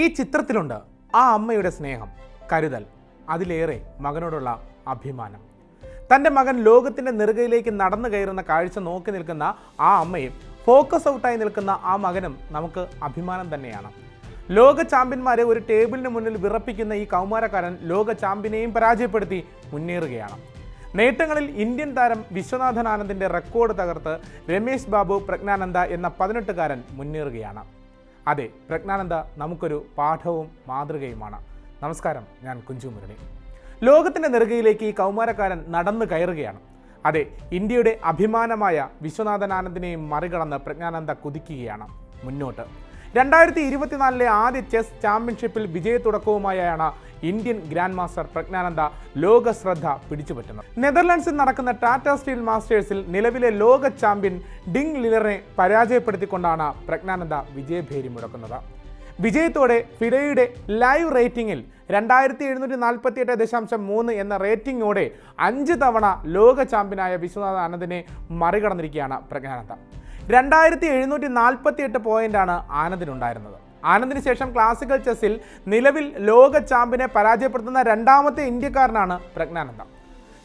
ഈ ചിത്രത്തിലുണ്ട് ആ അമ്മയുടെ സ്നേഹം കരുതൽ അതിലേറെ മകനോടുള്ള അഭിമാനം. തന്റെ മകൻ ലോകത്തിന്റെ നെറുകയിലേക്ക് നടന്നു കയറുന്ന കാഴ്ച നോക്കി നിൽക്കുന്ന ആ അമ്മയും ഫോക്കസ് ഔട്ടായി നിൽക്കുന്ന ആ മകനും നമുക്ക് അഭിമാനം തന്നെയാണ്. ലോക ചാമ്പ്യന്മാരെ ഒരു ടേബിളിന് മുന്നിൽ വിറപ്പിക്കുന്ന ഈ കൗമാരക്കാരൻ ലോക ചാമ്പ്യനെയും പരാജയപ്പെടുത്തി മുന്നേറുകയാണ്. നേട്ടങ്ങളിൽ ഇന്ത്യൻ താരം വിശ്വനാഥൻ ആനന്ദിന്റെ റെക്കോർഡ് തകർത്ത് രമേശ് ബാബു പ്രജ്ഞാനന്ദ എന്ന പതിനെട്ടുകാരൻ മുന്നേറുകയാണ്. അതെ പ്രജ്ഞാനന്ദ നമുക്കൊരു പാഠവും മാതൃകയുമാണ്. നമസ്കാരം ഞാൻ കുഞ്ചു മുരളി. ലോകത്തിന്റെ നെറുകയിലേക്ക് ഈ കൗമാരക്കാരൻ നടന്നു കയറുകയാണ്. അതെ ഇന്ത്യയുടെ അഭിമാനമായ വിശ്വനാഥനാനന്ദിനെയും മറികടന്ന് പ്രജ്ഞാനന്ദ കുതിക്കുകയാണ് മുന്നോട്ട്. രണ്ടായിരത്തി ഇരുപത്തിനാലിലെ ആദ്യ ചെസ് ചാമ്പ്യൻഷിപ്പിൽ വിജയത്തുടക്കവുമായാണ് ഇന്ത്യൻ ഗ്രാൻഡ് മാസ്റ്റർ പ്രജ്ഞാനന്ദ ലോക ശ്രദ്ധ നെതർലാൻഡ്സിൽ നടക്കുന്ന ടാറ്റ സ്റ്റീൽ മാസ്റ്റേഴ്സിൽ നിലവിലെ ലോക ചാമ്പ്യൻ ഡിങ് ലിലറിനെ പരാജയപ്പെടുത്തിക്കൊണ്ടാണ് പ്രജ്ഞാനന്ദ വിജയഭേരി മുടക്കുന്നത്. വിജയത്തോടെ ഫിഡയുടെ ലൈവ് റേറ്റിംഗിൽ രണ്ടായിരത്തി എഴുന്നൂറ്റി നാൽപ്പത്തി എട്ട് ദശാംശം മൂന്ന് എന്ന റേറ്റിംഗോടെ അഞ്ച് തവണ ലോക ചാമ്പ്യനായ വിശ്വനാഥ് ആനന്ദിനെ മറികടന്നിരിക്കുകയാണ് പ്രജ്ഞാനന്ദ. രണ്ടായിരത്തി എഴുന്നൂറ്റി നാൽപ്പത്തി എട്ട് പോയിന്റാണ് ആനന്ദിനുണ്ടായിരുന്നത്. ആനന്ദിന് ശേഷം ക്ലാസിക്കൽ ചെസ്സിൽ നിലവിൽ ലോക ചാമ്പ്യനെ പരാജയപ്പെടുത്തുന്ന രണ്ടാമത്തെ ഇന്ത്യക്കാരനാണ് പ്രജ്ഞാനന്ദ.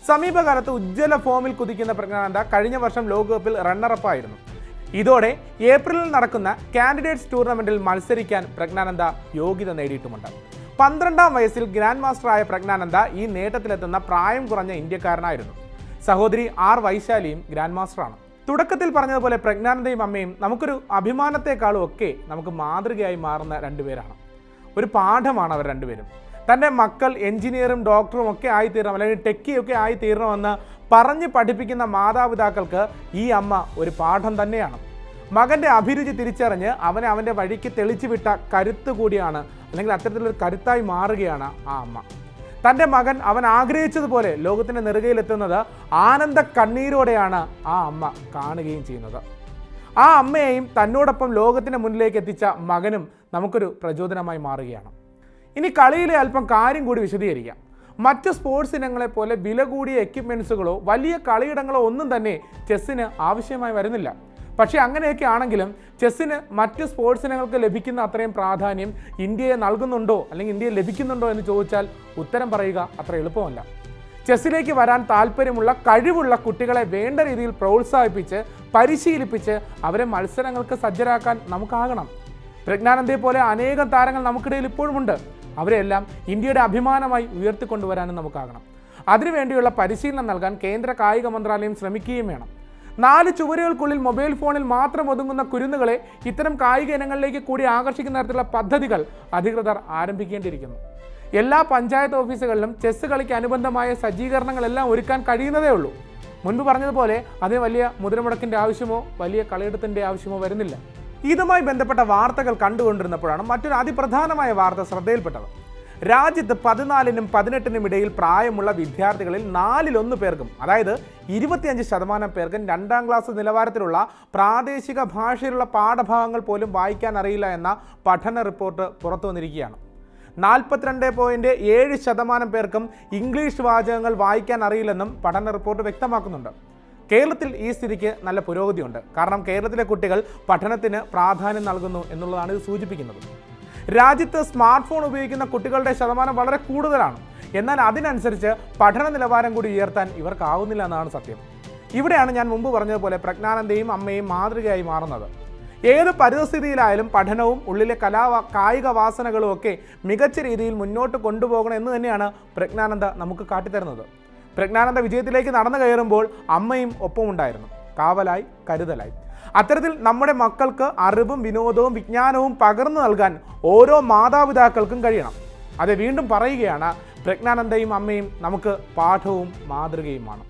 സമീപകാലത്ത് ഉജ്ജ്വല ഫോമിൽ കുതിക്കുന്ന പ്രജ്ഞാനന്ദ കഴിഞ്ഞ വർഷം ലോകകപ്പിൽ റണ്ണറപ്പായിരുന്നു ഇതോടെ ഏപ്രിലിൽ നടക്കുന്ന കാൻഡിഡേറ്റ്സ് ടൂർണമെന്റിൽ മത്സരിക്കാൻ പ്രജ്ഞാനന്ദ യോഗ്യത നേടിയിട്ടുമുണ്ട്. പന്ത്രണ്ടാം വയസ്സിൽ ഗ്രാൻഡ് മാസ്റ്ററായ പ്രജ്ഞാനന്ദ ഈ നേട്ടത്തിലെത്തുന്ന പ്രായം കുറഞ്ഞ ഇന്ത്യക്കാരനായിരുന്നു. സഹോദരി ആർ വൈശാലിയും ഗ്രാൻഡ് മാസ്റ്ററാണ് തുടക്കത്തിൽ പറഞ്ഞതുപോലെ പ്രജ്ഞാനന്ദയും അമ്മയും നമുക്കൊരു അഭിമാനത്തെക്കാളും ഒക്കെ നമുക്ക് മാതൃകയായി മാറുന്ന രണ്ടുപേരാണ്. ഒരു പാഠമാണ് അവർ രണ്ടുപേരും. തന്റെ മക്കൾ എഞ്ചിനീയറും ഡോക്ടറും ഒക്കെ ആയിത്തീരണം അല്ലെങ്കിൽ ടെക്കിയൊക്കെ ആയിത്തീരണമെന്ന് പറഞ്ഞ് പഠിപ്പിക്കുന്ന മാതാപിതാക്കൾക്ക് ഈ അമ്മ ഒരു പാഠം തന്നെയാണ്. മകന്റെ അഭിരുചി തിരിച്ചറിഞ്ഞ് അവനെ അവന്റെ വഴിക്ക് തെളിച്ചു വിട്ട കരുത്ത് കൂടിയാണ് അല്ലെങ്കിൽ അത്തരത്തിലൊരു കരുത്തായി മാറുകയാണ് ആ അമ്മ. തന്റെ മകൻ അവൻ ആഗ്രഹിച്ചതുപോലെ ലോകത്തിന്റെ നെറുകയിലെത്തുന്നത് ആനന്ദ കണ്ണീരോടെയാണ് ആ അമ്മ കാണുകയും ചെയ്യുന്നത്. ആ അമ്മയെയും തന്നോടൊപ്പം ലോകത്തിന് മുന്നിലേക്ക് എത്തിച്ച മകനും നമുക്കൊരു പ്രചോദനമായി മാറുകയാണ്. ഇനി കളിയിലെ അല്പം കാര്യം കൂടി വിശദീകരിക്കാം. മറ്റ് സ്പോർട്സ് ഇനങ്ങളെ പോലെ വില കൂടിയ എക്യുപ്മെൻസുകളോ വലിയ കളിയിടങ്ങളോ ഒന്നും തന്നെ ചെസ്സിന് ആവശ്യമായി വരുന്നില്ല. പക്ഷേ അങ്ങനെയൊക്കെ ആണെങ്കിലും ചെസ്സിന് മറ്റ് സ്പോർട്സ് ഇനങ്ങൾക്ക് ലഭിക്കുന്ന അത്രയും പ്രാധാന്യം ഇന്ത്യയെ നൽകുന്നുണ്ടോ അല്ലെങ്കിൽ ഇന്ത്യയെ ലഭിക്കുന്നുണ്ടോ എന്ന് ചോദിച്ചാൽ ഉത്തരം പറയുക അത്ര എളുപ്പമല്ല. ചെസ്സിലേക്ക് വരാൻ താല്പര്യമുള്ള കഴിവുള്ള കുട്ടികളെ വേണ്ട രീതിയിൽ പ്രോത്സാഹിപ്പിച്ച് പരിശീലിപ്പിച്ച് അവരെ മത്സരങ്ങൾക്ക് സജ്ജരാക്കാൻ നമുക്കാകണം. പ്രജ്ഞാനന്ദയെ പോലെ അനേകം താരങ്ങൾ നമുക്കിടയിൽ ഇപ്പോഴുമുണ്ട് അവരെല്ലാം ഇന്ത്യയുടെ അഭിമാനമായി ഉയർത്തിക്കൊണ്ടുവരാനും നമുക്കാകണം. അതിനുവേണ്ടിയുള്ള പരിശീലനം നൽകാൻ കേന്ദ്ര കായിക മന്ത്രാലയം ശ്രമിക്കുകയും വേണം. നാല് ചുവരുകൾക്കുള്ളിൽ മൊബൈൽ ഫോണിൽ മാത്രം ഒതുങ്ങുന്ന കുരുന്നുകളെ ഇത്തരം കായിക ഇനങ്ങളിലേക്ക് കൂടി ആകർഷിക്കുന്ന തരത്തിലുള്ള പദ്ധതികൾ അധികൃതർ ആരംഭിക്കേണ്ടിയിരിക്കുന്നു. എല്ലാ പഞ്ചായത്ത് ഓഫീസുകളിലും ചെസ് കളിക്ക് അനുബന്ധമായ സജ്ജീകരണങ്ങളെല്ലാം ഒരുക്കാൻ കഴിയുന്നതേ ഉള്ളൂ. മുൻപ് പറഞ്ഞതുപോലെ അതിന് വലിയ മുദ്രമുടക്കിന്റെ ആവശ്യമോ വലിയ കളിയെടുത്തിന്റെ ആവശ്യമോ വരുന്നില്ല. ഇതുമായി ബന്ധപ്പെട്ട വാർത്തകൾ കണ്ടുകൊണ്ടിരുന്നപ്പോഴാണ് മറ്റൊരു അതിപ്രധാനമായ വാർത്ത ശ്രദ്ധയിൽപ്പെട്ടത്. രാജ്യത്ത് പതിനാലിനും പതിനെട്ടിനും ഇടയിൽ പ്രായമുള്ള വിദ്യാർത്ഥികളിൽ നാലിലൊന്ന് പേർക്കും അതായത് ഇരുപത്തിയഞ്ച് ശതമാനം പേർക്കും രണ്ടാം ക്ലാസ് നിലവാരത്തിലുള്ള പ്രാദേശിക ഭാഷയിലുള്ള പാഠഭാഗങ്ങൾ പോലും വായിക്കാൻ അറിയില്ല എന്ന പഠന റിപ്പോർട്ട് പുറത്തു വന്നിരിക്കുകയാണ്. നാൽപ്പത്തിരണ്ട് പോയിന്റ് ഏഴ് ശതമാനം പേർക്കും ഇംഗ്ലീഷ് വാചകങ്ങൾ വായിക്കാൻ അറിയില്ലെന്നും പഠന റിപ്പോർട്ട് വ്യക്തമാക്കുന്നുണ്ട്. കേരളത്തിൽ ഈ സ്ഥിതിക്ക് നല്ല പുരോഗതിയുണ്ട്. കാരണം കേരളത്തിലെ കുട്ടികൾ പഠനത്തിന് പ്രാധാന്യം നൽകുന്നു എന്നുള്ളതാണ് ഇത് സൂചിപ്പിക്കുന്നത്. രാജ്യത്ത് സ്മാർട്ട് ഫോൺ ഉപയോഗിക്കുന്ന കുട്ടികളുടെ ശതമാനം വളരെ കൂടുതലാണ്. എന്നാൽ അതിനനുസരിച്ച് പഠന നിലവാരം കൂടി ഉയർത്താൻ ഇവർക്കാവുന്നില്ല എന്നാണ് സത്യം. ഇവിടെയാണ് ഞാൻ മുമ്പ് പറഞ്ഞതുപോലെ പ്രജ്ഞാനന്ദയും അമ്മയും മാതൃകയായി മാറുന്നത്. ഏത് പരിതസ്ഥിതിയിലായാലും പഠനവും ഉള്ളിലെ കലാ കായിക വാസനകളും ഒക്കെ മികച്ച രീതിയിൽ മുന്നോട്ട് കൊണ്ടുപോകണം എന്ന് തന്നെയാണ് പ്രജ്ഞാനന്ദ നമുക്ക് കാട്ടിത്തരുന്നത്. പ്രജ്ഞാനന്ദ വിജയത്തിലേക്ക് നടന്നു കയറുമ്പോൾ അമ്മയും ഒപ്പമുണ്ടായിരുന്നു. കാവലായി കരുതലായി. അത്തരത്തിൽ നമ്മുടെ മക്കൾക്ക് അറിവും വിനോദവും വിജ്ഞാനവും പകർന്നു നൽകാൻ ഓരോ മാതാപിതാക്കൾക്കും കഴിയണം. അത് വീണ്ടും പറയുകയാണ് പ്രജ്ഞാനന്ദയും അമ്മയും നമുക്ക് പാഠവും മാതൃകയുമാണ്.